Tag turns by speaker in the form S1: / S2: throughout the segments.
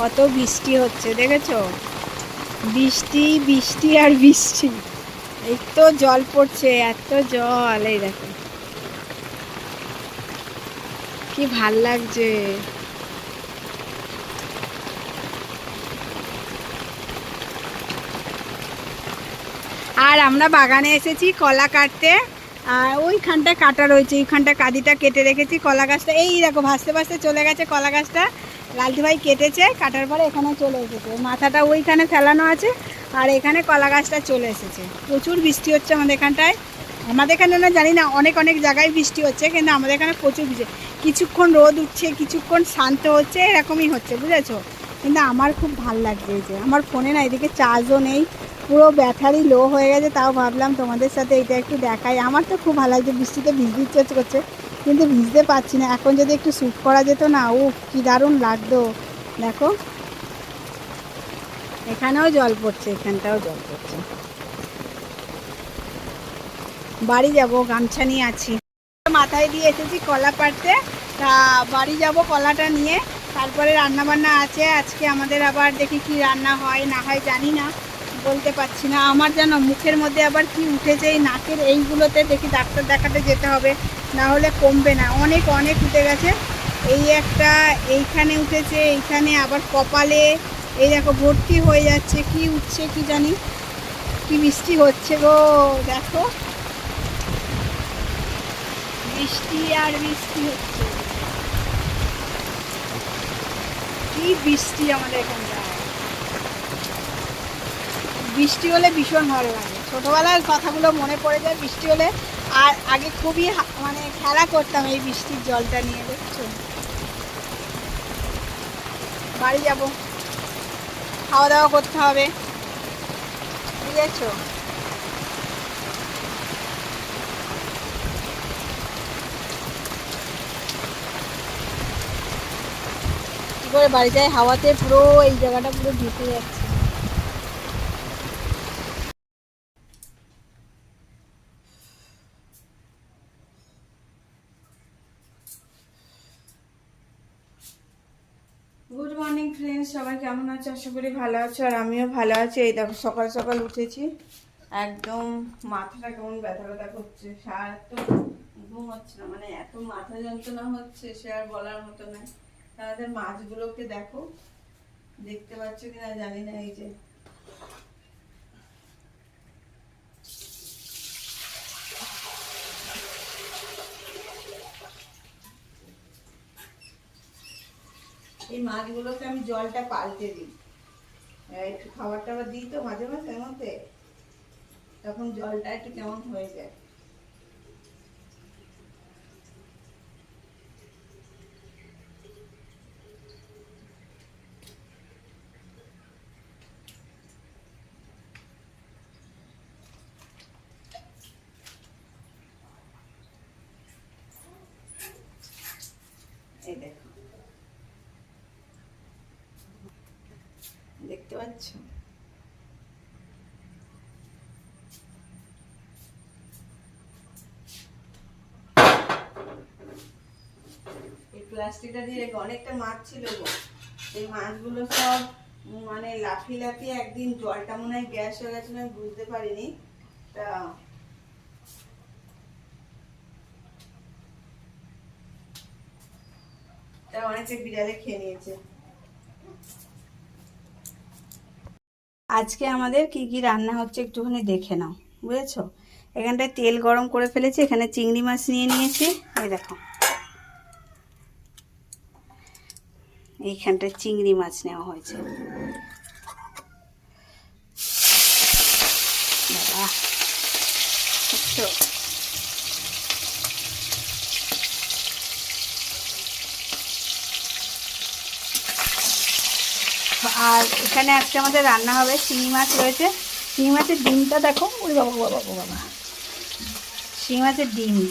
S1: কত বৃষ্টি হচ্ছে, দেখেছ? বৃষ্টি বৃষ্টি আর বৃষ্টি। এত জল পড়ছে, এত জল, এই দেখো। কি ভালো লাগছে। আর আমরা বাগানে এসেছি কলা কাটতে। আর ওইখানটা কাটা রয়েছে, ওইখানটা কাদিটা কেটে রেখেছি, কলা গাছটা। এই দেখো, ভাসতে ভাসতে চলে গেছে কলা গাছটা। লালটু ভাই কেটেছে, কাটার পরে এখানে চলে এসেছে। মাথাটা ওইখানে ফেলানো আছে আর এখানে কলা গাছটা চলে এসেছে। প্রচুর বৃষ্টি হচ্ছে আমাদের এখানটায়। আমাদের এখানে না, জানি না, অনেক অনেক জায়গায় বৃষ্টি হচ্ছে, কিন্তু আমাদের এখানে প্রচুর বৃষ্টি। কিছুক্ষণ রোদ উঠছে, কিছুক্ষণ শান্ত হচ্ছে, এরকমই হচ্ছে, বুঝেছ? কিন্তু আমার খুব ভালো লাগছে যে। আমার ফোনে না, এদিকে চার্জও নেই। পুরো ব্যাটারি লো হয়ে গেছে, তাও ভাবলাম তোমাদের সাথে এটা একটু দেখাই। আমার তো খুব ভালো লাগছে, বৃষ্টিতে ভিজতে ইচ্ছে করছে, কিন্তু ভিজতে পারছি না। এখন যদি একটু শ্যুট করা যেত না ও কি দারুণ লাগতো। দেখো। এখানেও জল পড়ছে, এখানটাও জল পড়ছে। বাড়ি যাব, গামছা নিয়ে আছি। মাথায় দিয়ে এসেছি কলা পাড়তে। তা বাড়ি যাব কলাটা নিয়ে। তারপরে রান্না বান্না আছে, আজকে আমাদের আবার দেখি কি রান্না হয়, না হয় জানি না। বলতে পারছি না। আমার যেন মুখের মধ্যে আবার কি উঠেছে, এই নাকের এইগুলোতে দেখি ডাক্তার দেখাতে যেতে হবে, না হলে কমবে না। অনেক অনেক উঠে গেছে। এই একটা, এইখানে উঠেছে, এইখানে আবার কপালে, এই দেখো ভর্তি হয়ে যাচ্ছে, কি উঠছে কি জানি, কি বৃষ্টি হচ্ছে গো, দেখো। বৃষ্টি আর বৃষ্টি হচ্ছে। কি বৃষ্টি আমাদের এখানটায় বৃষ্টি হলে ভীষণ ভালো লাগে। ছোটোবেলার কথাগুলো মনে পড়ে যায় বৃষ্টি হলে। আর আগে খুবই মানে খেলা করতাম এই বৃষ্টির জলটা নিয়ে, দেখছ? বাড়ি যাব। খাওয়া দাওয়া করতে হবে। বুঝেছ? কি করে বাড়ি যায় হাওয়াতে পুরো এই জায়গাটা পুরো ঢেকে যাচ্ছে। ফ্রেন্ডস সবাই কেমন আছো? আশা করি ভালো আছো আর আমিও ভালো আছি। এই দেখো, সকাল সকাল উঠেছি। একদম মাথাটা কেমন ব্যথা ব্যথা করছে। সার তো ঘুম হচ্ছে না মানে এত মাথা যন্ত্রণা হচ্ছে, সে আর বলার মতো নয়। তাদের মাছগুলোকে দেখো। দেখতে পাচ্ছ কিনা জানি না, এই যে। এই মাছগুলোকে আমি জলটা পাল্টে দিই। একটু খাবার টাবার দিই তো মাঝে মাঝে মধ্যে? তখন জলটা একটু কেমন হয়ে যায় এই দেখো দেখতে পাচ্ছ? প্লাস্টিকটা দিয়ে অনেকটা মাছ ছিল গো। এই মাছগুলো সব মানে লাফি লাফিয়ে একদিন জলটা মনে হয় গ্যাস হয়ে গেছে, আমি বুঝতে পারিনি। তা তা অনেকটা বিড়ালে খেয়ে নিয়েছে। আজকে আমাদের কি কি রান্না হচ্ছে একটুখানি দেখে নাও, বুঝেছ? এখানটায় তেল গরম করে ফেলেছি, এখানে চিংড়ি মাছ নিয়ে নিয়েছি, এই দেখো। এইখানটায় চিংড়ি মাছ নেওয়া হয়েছে বাবা তো আর এখানে আজকে আমাদের রান্না হবে শিঙি মাছ রয়েছে। শিঙি মাছের ডিমটা দেখো ওই বাবা বাবা বাবা। শিঙি মাছের ডিম।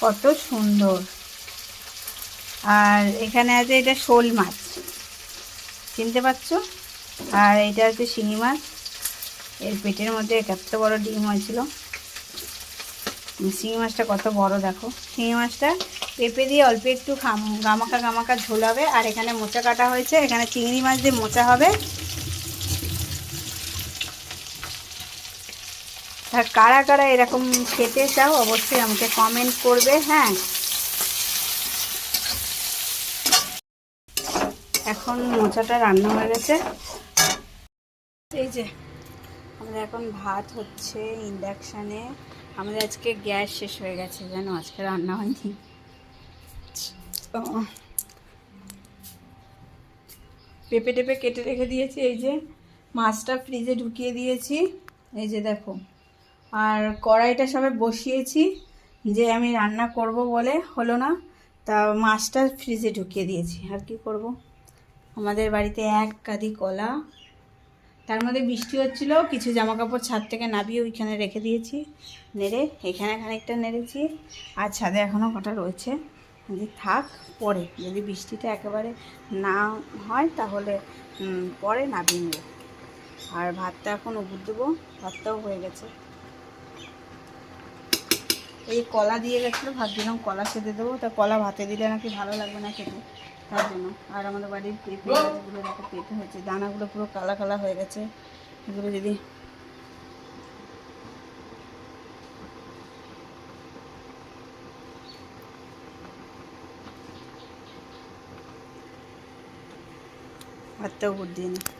S1: কত সুন্দর। আর এখানে আছে এটা শোল মাছ। চিনতে পারছ? আর এটা হচ্ছে শিঙি মাছ। এর পেটের মধ্যে এত বড় ডিম হয়েছিল। শিঙি মাছটা কত বড় দেখো। শিঙি মাছটা পেঁপে দিয়ে অল্প একটু গামাকা গামাকা ঝোল হবে, আর এখানে মোচা কাটা হয়েছে। এখানে চিংড়ি মাছ দিয়ে মোচা হবে। আর কারা কারা এরকম খেতে চাও, অবশ্যই আমাকে কমেন্ট করবে হ্যাঁ। এখন মোচাটা রান্না হয়ে গেছে। এই যে, আমাদের এখন ভাত হচ্ছে ইন্ডাকশানে। আমাদের আজকে গ্যাস শেষ হয়ে গেছে, জানো? আজকে রান্না হয়নি। পেঁপে টেপে কেটে রেখে দিয়েছি, এই যে মাছটা ফ্রিজে ঢুকিয়ে দিয়েছি। এই যে দেখো, আর কড়াইটা সবে বসিয়েছি, যে আমি রান্না করব বলে হলো না, তা মাছটা ফ্রিজে ঢুকিয়ে দিয়েছি। আর কি করব? আমাদের বাড়িতে এক কাদি কলা তার মধ্যে বৃষ্টি হচ্ছিল, কিছু জামা কাপড় ছাদ থেকে নাবিয়ে ওইখানে রেখে দিয়েছি, নেড়ে এখানে খানিকটা নেড়েছি, আর ছাদে এখনও কটা রয়েছে। যে থাক, পরে, যদি বৃষ্টিটা একেবারে না হয় তাহলে পরে নাবিয়ে নেব। আর ভাতটা এখন উবুর দেবো, ভাতটাও হয়ে গেছে। এই কলা দিয়ে গেছিল, ভাবছিলাম কলা সেদে দেবো, তা কলা ভাতে দিলে নাকি ভালো লাগবে না খেতে। তার জন্য। আর আমাদের বাড়ির পেঁপে গাছগুলো দেখো পেঁপে হয়েছে। দানাগুলো পুরো কালা কালা হয়ে গেছে। এগুলো যদি ভাতটাও বুদ্ধি দিয়ে